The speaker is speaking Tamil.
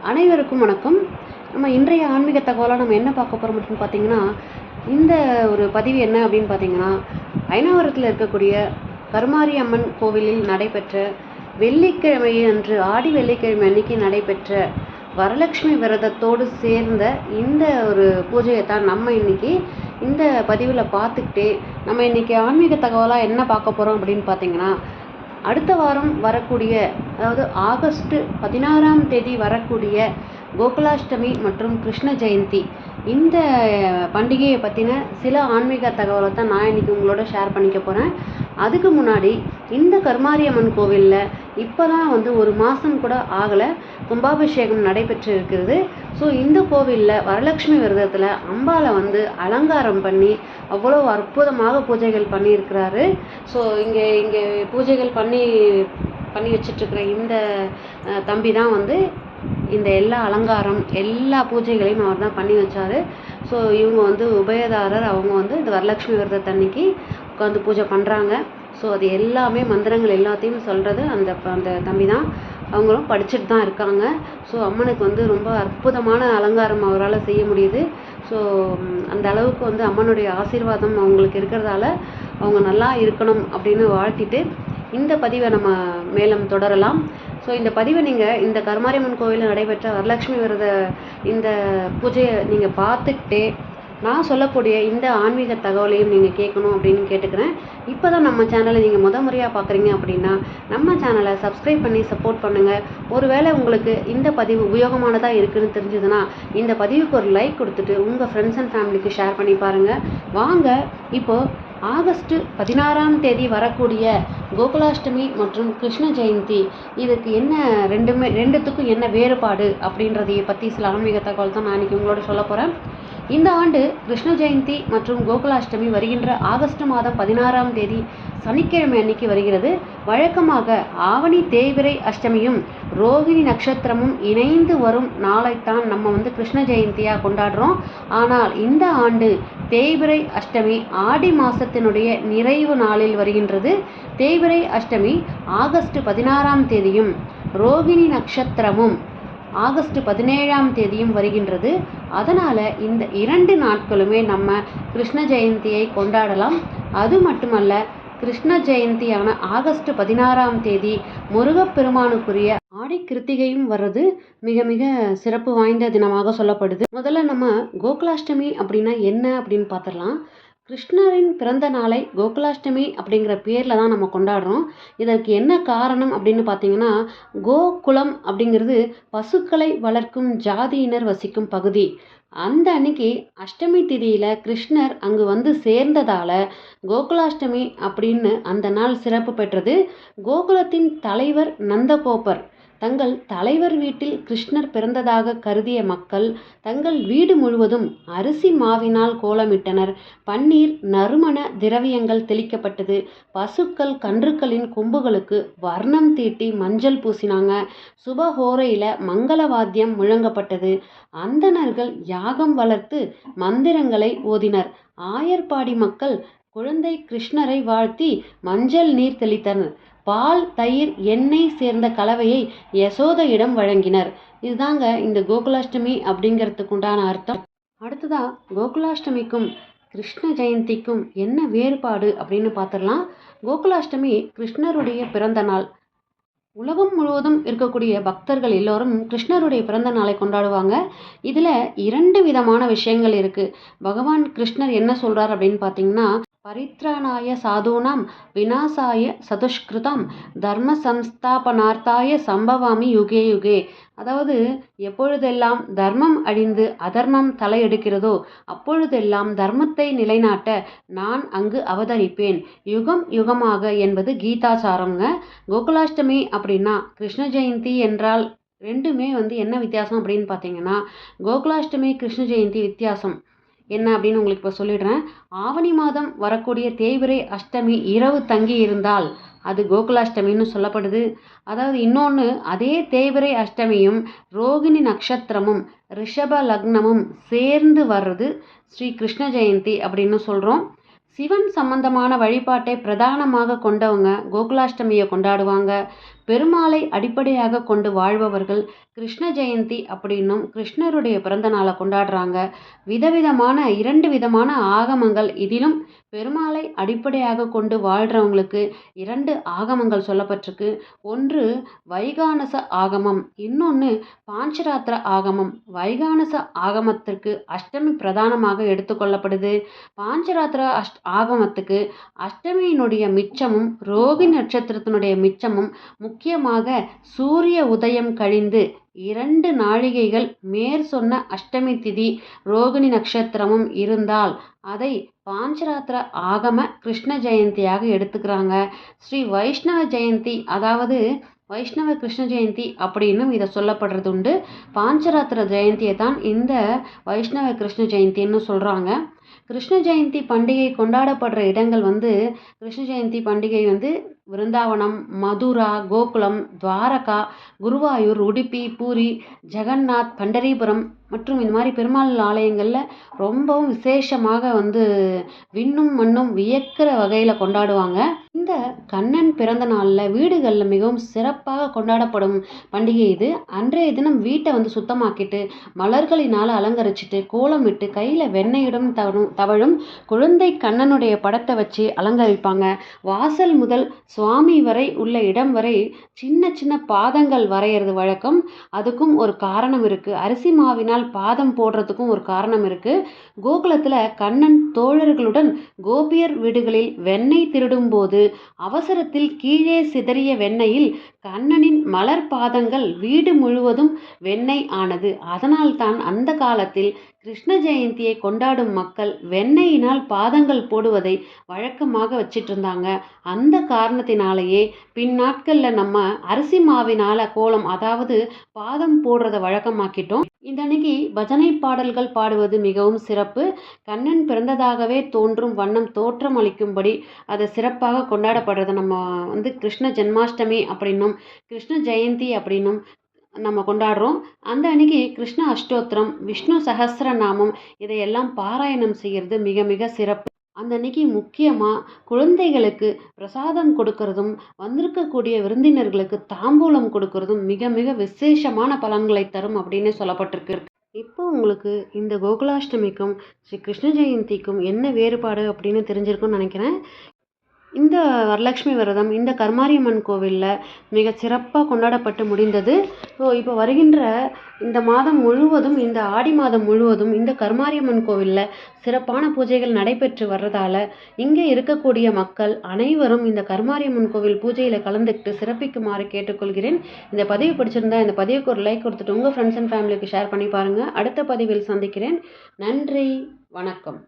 அனைவருக்கும் வணக்கம். நம்ம இன்றைய ஆன்மீக தகவலாக நம்ம என்ன பார்க்க போகிறோம் அப்படின்னு பார்த்தீங்கன்னா இந்த ஒரு பதிவு என்ன அப்படின்னு பார்த்தீங்கன்னா ஐநாவரத்தில் இருக்கக்கூடிய கருமாரி அம்மன் கோவிலில் நடைபெற்ற வெள்ளிக்கிழமை அன்று ஆடி வெள்ளிக்கிழமை அன்னைக்கு நடைபெற்ற வரலட்சுமி விரதத்தோடு சேர்ந்த இந்த ஒரு பூஜையை தான் நம்ம இன்னைக்கு இந்த பதிவில் பார்த்துக்கிட்டே நம்ம இன்னைக்கு ஆன்மீக தகவலாக என்ன பார்க்க போகிறோம் அப்படின்னு பார்த்தீங்கன்னா அடுத்த வாரம் வரக்கூடிய அதாவது ஆகஸ்ட் பதினாறாம் தேதி வரக்கூடிய கோகுலாஷ்டமி மற்றும் கிருஷ்ண ஜெயந்தி. இந்த பண்டிகையை பற்றின சில ஆன்மீக தகவலை தான் நான் இன்றைக்கி உங்களோட ஷேர் பண்ணிக்க போகிறேன் அதுக்கு முன்னாடி இந்த கருமாரியம்மன் கோவிலில் இப்போ தான் வந்து ஒரு மாதம் கூட ஆகலை. கும்பாபிஷேகம் நடைபெற்று இருக்கிறது ஸோ இந்த கோவிலில் வரலட்சுமி விரதத்தில் அம்பாவை வந்து அலங்காரம் பண்ணி அவ்வளோ அற்புதமாக பூஜைகள் பண்ணியிருக்கிறாரு. ஸோ இங்கே இங்கே பூஜைகள் பண்ணி பண்ணி வச்சிட்ருக்கிற இந்த தம்பி தான் வந்து இந்த எல்லா அலங்காரம் எல்லா பூஜைகளையும் அவர் தான் பண்ணி வச்சார். ஸோ இவங்க வந்து உபயதாரர் அவங்க வந்து இந்த வரலட்சுமி விரதத்தன்னைக்கு உட்காந்து பூஜை பண்ணுறாங்க ஸோ அது எல்லாமே மந்திரங்கள் எல்லாத்தையும் சொல்கிறது அந்த அந்த தம்பி தான். அவங்களும் படிச்சுட்டு தான் இருக்காங்க. ஸோ அம்மனுக்கு வந்து ரொம்ப அற்புதமான அலங்காரம் அவரால் செய்ய முடியுது. ஸோ அந்த அளவுக்கு வந்து அம்மனுடைய ஆசீர்வாதம் அவங்களுக்கு இருக்கிறதால அவங்க நல்லா இருக்கணும் அப்படின்னு வாழ்த்திட்டு இந்த பதிவை நம்ம மேலும் தொடரலாம். ஸோ இந்த பதிவை நீங்கள் இந்த கருமாரியம்மன் கோவிலில் நடைபெற்ற வரலட்சுமி விரத இந்த பூஜையை நீங்கள் பார்த்துக்கிட்டே நான் சொல்லக்கூடிய இந்த ஆன்மீக தகவலையும் நீங்கள் கேட்கணும் அப்படின்னு கேட்டுக்கிறேன். இப்போ தான் நம்ம சேனலை நீங்கள் முத முறையாக பார்க்குறீங்க அப்படின்னா நம்ம சேனலை சப்ஸ்கிரைப் பண்ணி சப்போர்ட் பண்ணுங்கள் ஒருவேளை உங்களுக்கு இந்த பதிவு உபயோகமானதாக இருக்குதுன்னு தெரிஞ்சதுன்னா இந்த பதிவுக்கு ஒரு லைக் கொடுத்துட்டு உங்கள் ஃப்ரெண்ட்ஸ் அண்ட் ஃபேமிலிக்கு ஷேர் பண்ணி பாருங்கள் வாங்க இப்போது ஆகஸ்ட் பதினாறாம் தேதி வரக்கூடிய கோகுலாஷ்டமி மற்றும் கிருஷ்ண ஜெயந்தி இதுக்கு என்ன ரெண்டுமே ரெண்டுத்துக்கும் என்ன வேறுபாடு அப்படின்றதைய பற்றி சில ஆன்மீக தகவல் தான் நான் இன்னைக்கு உங்களோட சொல்ல போகிறேன் இந்த ஆண்டு கிருஷ்ண ஜெயந்தி மற்றும் கோகுலாஷ்டமி வருகின்ற ஆகஸ்ட் மாதம் பதினாறாம் தேதி சனிக்கிழமை அன்னைக்கு வருகிறது. வழக்கமாக ஆவணி தேவிரை அஷ்டமியும் ரோகிணி நட்சத்திரமும் இணைந்து வரும் நாளைத்தான் நம்ம வந்து கிருஷ்ண ஜெயந்தியாக கொண்டாடுறோம். ஆனால் இந்த ஆண்டு தேய்பிரை அஷ்டமி ஆடி மாதத்தினுடைய நிறைவு நாளில் வருகின்றது. தேய்பிரை அஷ்டமி ஆகஸ்ட் பதினாறாம் தேதியும் ரோகிணி நட்சத்திரமும் ஆகஸ்ட் பதினேழாம் தேதியும் வருகின்றது. அதனால் இந்த இரண்டு நாட்களுமே நம்ம கிருஷ்ண ஜெயந்தியை கொண்டாடலாம். அது மட்டுமல்ல கிருஷ்ண ஜெயந்தியான ஆகஸ்ட் பதினாறாம் தேதி முருகப்பெருமானுக்குரிய ஆடி கிருத்திகையும் வர்றது மிக மிக சிறப்பு வாய்ந்த தினமாக சொல்லப்படுது. முதல்ல நம்ம கோகுலாஷ்டமி அப்படின்னா என்ன அப்படின்னு பார்த்துடலாம். கிருஷ்ணரின் பிறந்த நாளை கோகுலாஷ்டமி அப்படிங்கிற பேரில் தான் நம்ம கொண்டாடுறோம். இதற்கு என்ன காரணம் அப்படின்னு பார்த்தீங்கன்னா கோகுலம் அப்படிங்கிறது பசுக்களை வளர்க்கும் ஜாதியினர் வசிக்கும் பகுதி. அந்த அன்னைக்கு அஷ்டமி திதியில் கிருஷ்ணர் அங்கு வந்து சேர்ந்ததால் கோகுலாஷ்டமி அப்படின்னு அந்த நாள் சிறப்பு பெற்றது. கோகுலத்தின் தலைவர் நந்தகோபர். தங்கள் தலைவர் வீட்டில் கிருஷ்ணர் பிறந்ததாக கருதிய மக்கள் தங்கள் வீடு முழுவதும் அரிசி மாவினால் கோலமிட்டனர். பன்னீர் நறுமண திரவியங்கள் தெளிக்கப்பட்டது. பசுக்கள் கன்றுக்களின் கொம்புகளுக்கு வர்ணம் தீட்டி மஞ்சள் பூசினாங்க. சுபஹோரையில் மங்களவாத்தியம் முழங்கப்பட்டது. அந்தணர்கள் யாகம் வளர்த்து மந்திரங்களை ஓதினர். ஆயர்பாடி மக்கள் குழந்தை கிருஷ்ணரை வாழ்த்தி மஞ்சள் நீர் தெளித்தனர். பால் தயிர் எண்ணெய் சேர்ந்த கலவையை யசோதையிடம் வழங்கினர். இதுதாங்க இந்த கோகுலாஷ்டமி அப்படிங்கிறதுக்கு உண்டான அர்த்தம். அடுத்ததா கோகுலாஷ்டமிக்கும் கிருஷ்ண ஜெயந்திக்கும் என்ன வேறுபாடு அப்படின்னு பார்த்துடலாம். கோகுலாஷ்டமி கிருஷ்ணருடைய பிறந்த நாள். உலகம் முழுவதும் இருக்கக்கூடிய பக்தர்கள் எல்லோரும் கிருஷ்ணருடைய பிறந்த நாளை கொண்டாடுவாங்க. இதில் இரண்டு விதமான விஷயங்கள் இருக்குது பகவான் கிருஷ்ணர் என்ன சொல்கிறார் அப்படின்னு பார்த்தீங்கன்னா பரித்ராணாய சாதுனாம் வினாசாய சதுஷ்கிருதம் தர்ம சம்ஸ்தாபனார்த்தாய சம்பவாமி யுகே யுகே. அதாவது எப்பொழுதெல்லாம் தர்மம் அழிந்து அதர்மம் தலையெடுக்கிறதோ அப்பொழுதெல்லாம் தர்மத்தை நிலைநாட்ட நான் அங்கு அவதரிப்பேன். யுகம் யுகமாக என்பது கீதாச்சாரம்ங்க. கோகுலாஷ்டமி அப்படின்னா கிருஷ்ண ஜெயந்தி என்றால் ரெண்டுமே வந்து என்ன வித்தியாசம் அப்படின்னு பார்த்தீங்கன்னா கோகுலாஷ்டமி கிருஷ்ண ஜெயந்தி வித்தியாசம். என்ன அப்படின்னு உங்களுக்கு இப்போ சொல்லிடுறேன். ஆவணி மாதம் வரக்கூடிய தேய்பிரை அஷ்டமி இரவு தங்கி இருந்தால் அது கோகுலாஷ்டமின்னு சொல்லப்படுது. அதாவது இன்னொன்று அதே தேய்பிரை அஷ்டமியும் ரோகிணி நட்சத்திரமும் ரிஷப லக்னமும் சேர்ந்து வர்றது ஸ்ரீ கிருஷ்ண ஜெயந்தி அப்படின்னு சொல்கிறோம் சிவன் சம்பந்தமான வழிபாட்டை பிரதானமாக கொண்டவங்க கோகுலாஷ்டமியை கொண்டாடுவாங்க. பெருமாளை அடிப்படையாக கொண்டு வாழ்பவர்கள் கிருஷ்ண ஜெயந்தி அப்படின்னும் கிருஷ்ணருடைய பிறந்த நாளை கொண்டாடுறாங்க. விதவிதமான இரண்டு விதமான ஆகமங்கள் இதிலும் பெருமாளை அடிப்படையாக கொண்டு வாழ்கிறவங்களுக்கு இரண்டு ஆகமங்கள் சொல்லப்பட்டிருக்கு. ஒன்று வைகானச ஆகமம். இன்னொன்று பாஞ்சராத்திர ஆகமம். வைகானச ஆகமத்திற்கு அஷ்டமி பிரதானமாக எடுத்துக்கொள்ளப்படுது. பாஞ்சராத்திர அஷ்ட ஆகமத்துக்கு அஷ்டமியினுடைய மிச்சமும் ரோகி நட்சத்திரத்தினுடைய மிச்சமும் முக்கியமாக சூரிய உதயம் கழிந்து இரண்டு நாழிகைகள் மேற் சொன்ன அஷ்டமி திதி ரோகிணி நட்சத்திரமும் இருந்தால் அதை பாஞ்சராத்திர ஆகம கிருஷ்ண ஜெயந்தியாக எடுத்துக்கிறாங்க. ஸ்ரீ வைஷ்ணவ ஜெயந்தி அதாவது வைஷ்ணவ கிருஷ்ண ஜெயந்தி அப்படின்னும் இதை சொல்லப்படுறது உண்டு பாஞ்சராத்திர ஜெயந்தியை தான் இந்த வைஷ்ணவ கிருஷ்ண ஜெயந்தின்னு சொல்கிறாங்க கிருஷ்ண ஜெயந்தி பண்டிகை கொண்டாடப்படுற இடங்கள் வந்து கிருஷ்ண ஜெயந்தி பண்டிகை வந்து விருந்தாவனம் மதுரா கோகுலம் துவாரகா குருவாயூர் உடுப்பி பூரி ஜெகநாத் பண்டரிபுரம் மற்றும் இந்த மாதிரி பெருமாள் ஆலயங்களில் ரொம்பவும் விசேஷமாக வந்து விண்ணும் மண்ணும் வியக்கிற வகையில் கொண்டாடுவாங்க. இந்த கண்ணன் பிறந்த நாளில் வீடுகளில் மிகவும் சிறப்பாக கொண்டாடப்படும் பண்டிகை இது. அன்றைய தினம் வீட்டை வந்து சுத்தமாக்கிட்டு மலர்களினால் அலங்கரிச்சிட்டு கோலமிட்டு கையில் வெண்ணையிடும் தவழும் தவழும் குழந்தை கண்ணனுடைய படத்தை வச்சு அலங்கரிப்பாங்க. வாசல் முதல் சுவாமி வரை உள்ள இடம் வரை சின்ன சின்ன பாதங்கள் வரைகிறது வழக்கம். அதுக்கும் ஒரு காரணம் இருக்குது அரிசி மாவினால் பாதம் போடுறதுக்கும் ஒரு காரணம் இருக்குது கோகுலத்தில் கண்ணன் தோழர்களுடன் கோபியர் வீடுகளில் வெண்ணெய் திருடும்போது அவசரத்தில் கீழே சிதறிய வெண்ணெயில் கண்ணனின் மலர் பாதங்கள் வீடு முழுவதும் வெண்ணெய் ஆனது. அதனால்தான் அந்த காலத்தில் கிருஷ்ண ஜெயந்தியை கொண்டாடும் மக்கள் வெண்ணெயினால் பாதங்கள் போடுவதை வழக்கமாக வச்சிட்டு இருந்தாங்க அந்த காரணத்தினாலேயே பின்னாட்களில் நம்ம அரிசி மாவினால் கோலம் அதாவது பாதம் போடுறத வழக்கமாக்கிட்டோம். இந்தன்னைக்கு பஜனை பாடல்கள் பாடுவது மிகவும் சிறப்பு. கண்ணன் பிறந்ததாகவே தோன்றும் வண்ணம் தோற்றம் அளிக்கும்படி அதை சிறப்பாக கொண்டாடப்படுறது. நம்ம வந்து கிருஷ்ண ஜென்மாஷ்டமி அப்படின்னும் கிருஷ்ண ஜெயந்தி அப்படின்னும் நம்ம கொண்டாடுறோம். அந்த அன்னைக்கு கிருஷ்ண அஷ்டோத்திரம் விஷ்ணு சஹஸ்ரநாமம் இதையெல்லாம் பாராயணம் செய்கிறது மிக மிக சிறப்பு. அந்த அன்னைக்கு முக்கியமாக குழந்தைகளுக்கு பிரசாதம் கொடுக்கறதும் வந்திருக்கக்கூடிய விருந்தினர்களுக்கு தாம்பூலம் கொடுக்கறதும் மிக மிக விசேஷமான பலன்களை தரும் அப்படின்னு சொல்லப்பட்டிருக்கு. இப்போ உங்களுக்கு இந்த கோகுலாஷ்டமிக்கும் ஸ்ரீ கிருஷ்ண ஜெயந்திக்கும் என்ன வேறுபாடு அப்படின்னு தெரிஞ்சிருக்கும்னு நினைக்கிறேன். இந்த வரலட்சுமி விரதம் இந்த கருமாரியம்மன் கோவிலில் மிக சிறப்பாக கொண்டாடப்பட்டு முடிந்தது. ஸோ இப்போ வருகின்ற இந்த மாதம் முழுவதும் இந்த ஆடி மாதம் முழுவதும் இந்த கருமாரியம்மன் கோவிலில் சிறப்பான பூஜைகள் நடைபெற்று வர்றதால இங்கே இருக்கக்கூடிய மக்கள் அனைவரும் இந்த கருமாரியம்மன் கோவில் பூஜையில் கலந்துக்கிட்டு சிறப்பிக்குமாறு கேட்டுக்கொள்கிறேன். இந்த பதிவு பிடிச்சிருந்தா இந்த பதிவுக்கு ஒரு லைக் கொடுத்துட்டு உங்கள் ஃப்ரெண்ட்ஸ் அண்ட் ஃபேமிலிக்கு ஷேர் பண்ணி பாருங்கள் அடுத்த பதிவில் சந்திக்கிறேன். நன்றி வணக்கம்.